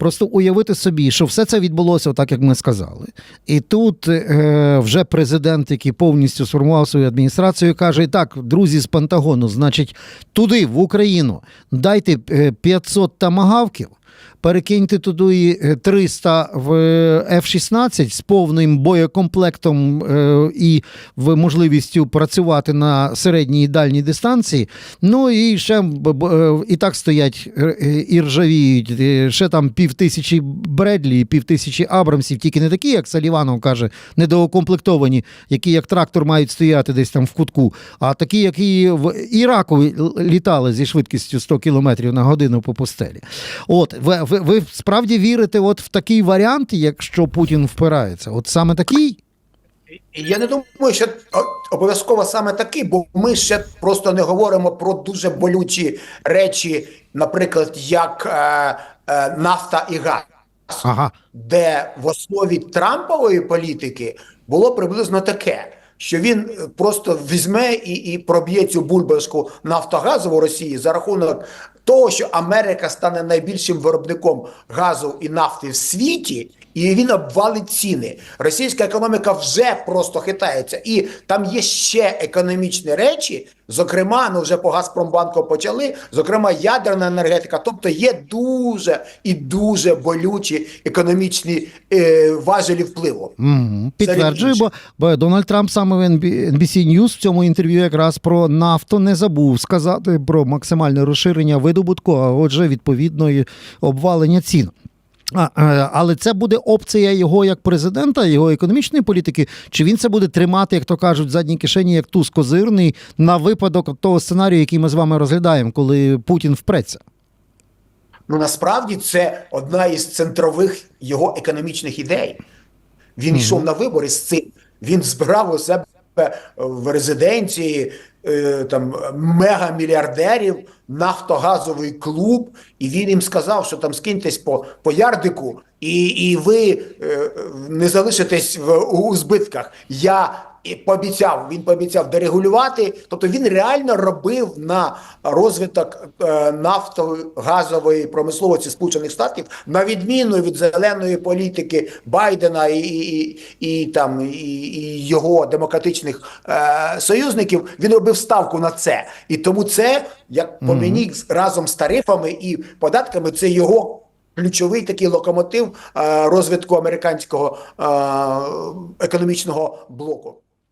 просто уявити собі, що все це відбулося так, як ми сказали. І тут е, вже президент, який повністю сформував свою адміністрацію, каже: так, друзі з Пентагону, значить, туди, в Україну, дайте е, 500 тамагавків. Перекиньте туди е, 300 в F-16 з повним боєкомплектом е, і можливістю працювати на середній і дальній дистанції. Ну і ще е, і так стоять е, е, і ржавіють. Е, Ще там пів тисячі Бредлі, пів тисячі Абрамсів, тільки не такі, як Саліванов каже, недоукомплектовані, які як трактор мають стояти десь там в кутку, а такі, які в Іраку літали зі швидкістю 100 км на годину по пустелі. От ви, ви, ви справді вірите от в такий варіант, якщо Путін впирається? От саме такий? Я не думаю, що обов'язково саме таки, бо ми ще просто не говоримо про дуже болючі речі, наприклад, як е, е, нафта і газ, Ага. де в основі Трампової політики було приблизно таке. Що він е, просто візьме і, і проб'є цю бульбашку нафтогазу Росії за рахунок того, що Америка стане найбільшим виробником газу і нафти в світі, і він обвалить ціни. Російська економіка вже просто хитається, і там є ще економічні речі. Зокрема, ну вже по Газпромбанку почали. Зокрема, ядерна енергетика. Тобто є дуже і дуже болючі економічні е, важелі впливу. Угу. Підтверджую, бо, бо Дональд Трамп саме в NB- NBC News в цьому інтерв'ю якраз про нафту не забув сказати про максимальне розширення видобутку, а отже, відповідно, і обвалення цін. А, е, але це буде опція його як президента, його економічної політики. Чи він це буде тримати, як то кажуть, в задній кишені, як туз козирний, на випадок того сценарію, який ми з вами розглядаємо, коли Путін впреться? Ну насправді це одна із центрових його економічних ідей. Він йшов на вибори з цим. Він збирав у себе в резиденції е, там мегамільярдерів, нафтогазовий клуб, і він їм сказав, що там скиньтесь по, по ярдику, і, і ви е, не залишитесь в, у збитках. Я і пообіцяв, він пообіцяв дерегулювати. Тобто він реально робив на розвиток е, нафтової газової промисловості Сполучених Штатів, на відміну від зеленої політики Байдена і, і, і, і там і, і його демократичних е, союзників. Він робив ставку на це, і тому це як по мені разом з тарифами і податками, це його. Ключовий такий локомотив е, розвитку американського е, економічного блоку.